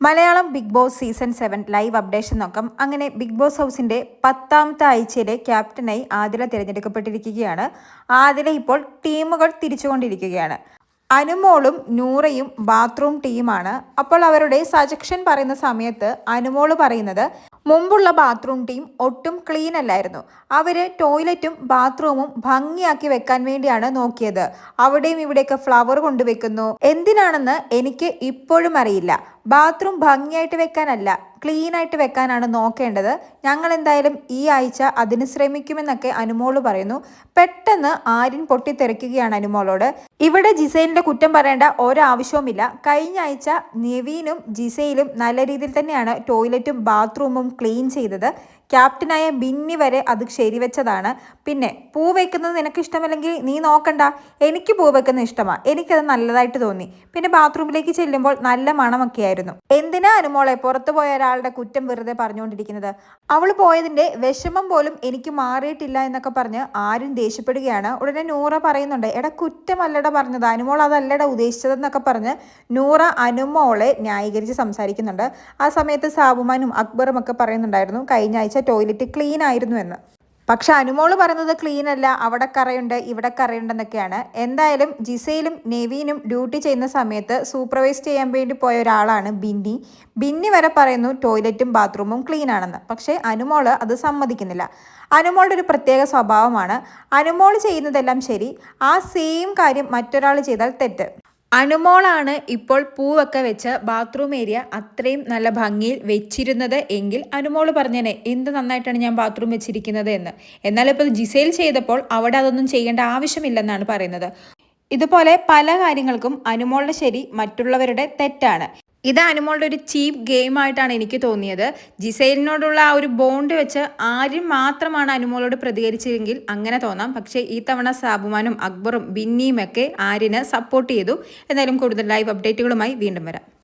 Malayalam Big Boss season seven live updation നോക്കാം. അങ്ങനെ big boss ഹൗസിന്റെ പത്താമത്തെ ആഴ്ചയിലെ ക്യാപ്റ്റനായി ആദില തിരഞ്ഞെടുക്കപ്പെട്ടിരിക്കുകയാണ്. ആദില ഇപ്പോൾ ടീമുകൾ തിരിച്ചുകൊണ്ടിരിക്കുകയാണ്. അനുമോളും നൂറയും ബാത്റൂം ടീമാണ് അപ്പോൾ അവരുടെ സജക്ഷൻ പറയുന്ന സമയത്ത് അനുമോൾ പറയുന്നത് മുമ്പുള്ള ബാത്റൂം ടീം ഒട്ടും ക്ലീൻ അല്ലായിരുന്നു. അവർ ടോയ്ലറ്റും ബാത്റൂമും ഭംഗിയാക്കി വെക്കാൻ വേണ്ടിയാണ് നോക്കിയത്. അവിടെയും ഇവിടെയൊക്കെ ഫ്ലവർ കൊണ്ടുവെക്കുന്നു. എന്തിനാണെന്ന് എനിക്ക് ഇപ്പോഴും അറിയില്ല. ബാത്റൂം ഭംഗിയായിട്ട് വെക്കാനല്ല ക്ലീൻ ആയിട്ട് വെക്കാനാണ് നോക്കേണ്ടത്. ഞങ്ങൾ എന്തായാലും ഈ ആഴ്ച അതിന് ശ്രമിക്കുമെന്നൊക്കെ അനുമോൾ പറയുന്നു. പെട്ടെന്ന് ആര്യൻ പൊട്ടിത്തെറിക്കുകയാണ് അനുമോളോട്. ഇവിടെ ജിസൈലിന്റെ കുറ്റം പറയേണ്ട ഒരാവശ്യവുമില്ല. കഴിഞ്ഞ ആഴ്ച നിവീനും ജിസയിലും നല്ല രീതിയിൽ തന്നെയാണ് ടോയ്ലറ്റും ബാത്റൂമും ക്ലീൻ ചെയ്തത്. ക്യാപ്റ്റനായ ബിന്നി വരെ അത് ശരിവെച്ചതാണ്. പിന്നെ പൂ വെക്കുന്നത് നിനക്ക് ഇഷ്ടമല്ലെങ്കിൽ നീ നോക്കണ്ട. എനിക്ക് പൂ വെക്കുന്നത് ഇഷ്ടമാണ് എനിക്കത് നല്ലതായിട്ട് തോന്നി. പിന്നെ ബാത്റൂമിലേക്ക് ചെല്ലുമ്പോൾ നല്ല മണമൊക്കെ ആയിരുന്നു എന്തിനാ അനുമോളെ പുറത്തു പോയ ഒരാളുടെ കുറ്റം വെറുതെ പറഞ്ഞുകൊണ്ടിരിക്കുന്നത്? അവൾ പോയതിന്റെ വിഷമം പോലും എനിക്ക് മാറിയിട്ടില്ല എന്നൊക്കെ പറഞ്ഞ് ആരും ദേഷ്യപ്പെടുകയാണ്. ഉടനെ നൂറ പറയുന്നുണ്ട് എടാ കുറ്റമല്ലട പറഞ്ഞത്. അനുമോൾ അതല്ലട ഉദ്ദേശിച്ചതെന്നൊക്കെ പറഞ്ഞ് നൂറ അനുമോളെ ന്യായീകരിച്ച് സംസാരിക്കുന്നുണ്ട്. ആ സമയത്ത് സാബുമാനും അക്ബറും ഒക്കെ പറയുന്നുണ്ടായിരുന്നു കഴിഞ്ഞ ആഴ്ച ടോയ്ലറ്റ് ക്ലീൻ ആയിരുന്നു എന്ന്. പക്ഷെ അനുമോൾ പറയുന്നത് ക്ലീൻ അല്ല അവിടെ കറയുണ്ട് ഇവിടെ കറയുണ്ടെന്നൊക്കെയാണ് എന്തായാലും ജിസയിലും നെവീനും ഡ്യൂട്ടി ചെയ്യുന്ന സമയത്ത് സൂപ്പർവൈസ് ചെയ്യാൻ വേണ്ടി പോയ ഒരാളാണ് ബിന്നി. ബിന്നി വരെ പറയുന്നു ടോയ്ലറ്റും ബാത്റൂമും ക്ലീൻ ആണെന്ന്. പക്ഷേ അനുമോൾ അത് സമ്മതിക്കുന്നില്ല. അനുമോളുടെ ഒരു പ്രത്യേക സ്വഭാവമാണ്. അനുമോൾ ചെയ്യുന്നതെല്ലാം ശരി ആ സെയിം കാര്യം മറ്റൊരാൾ ചെയ്താൽ തെറ്റ്. അനുമോളാണ് ഇപ്പോൾ പൂവൊക്കെ വെച്ച് ബാത്റൂം ഏരിയ അത്രയും നല്ല ഭംഗിയിൽ വെച്ചിരുന്നത് എങ്കിൽ അനുമോൾ പറഞ്ഞേനെ എന്ത് നന്നായിട്ടാണ് ഞാൻ ബാത്റൂം വെച്ചിരിക്കുന്നത് എന്ന്? എന്നാൽ ഇപ്പോൾ ജിസൈൽ ചെയ്തപ്പോൾ അവിടെ അതൊന്നും ചെയ്യേണ്ട ആവശ്യമില്ലെന്നാണ് പറയുന്നത്. ഇതുപോലെ പല കാര്യങ്ങൾക്കും അനുമോളുടെ ശരി മറ്റുള്ളവരുടെ തെറ്റാണ്. ഇത് അനുമോളുടെ ഒരു ചീപ്പ് ഗെയിമായിട്ടാണ് എനിക്ക് തോന്നിയത്. ജിസൈലിനോടുള്ള ആ ഒരു ബോണ്ട് വെച്ച് ആരും മാത്രമാണ് അനുമോളോട് പ്രതികരിച്ചതെങ്കിൽ അങ്ങനെ തോന്നാം. പക്ഷേ ഈ തവണ സാബുമാനും അക്ബറും ബിന്നിയും ഒക്കെ ആര്യന് സപ്പോർട്ട് ചെയ്തു. എന്തായാലും കൂടുതൽ ലൈവ് അപ്ഡേറ്റുകളുമായി വീണ്ടും വരാം.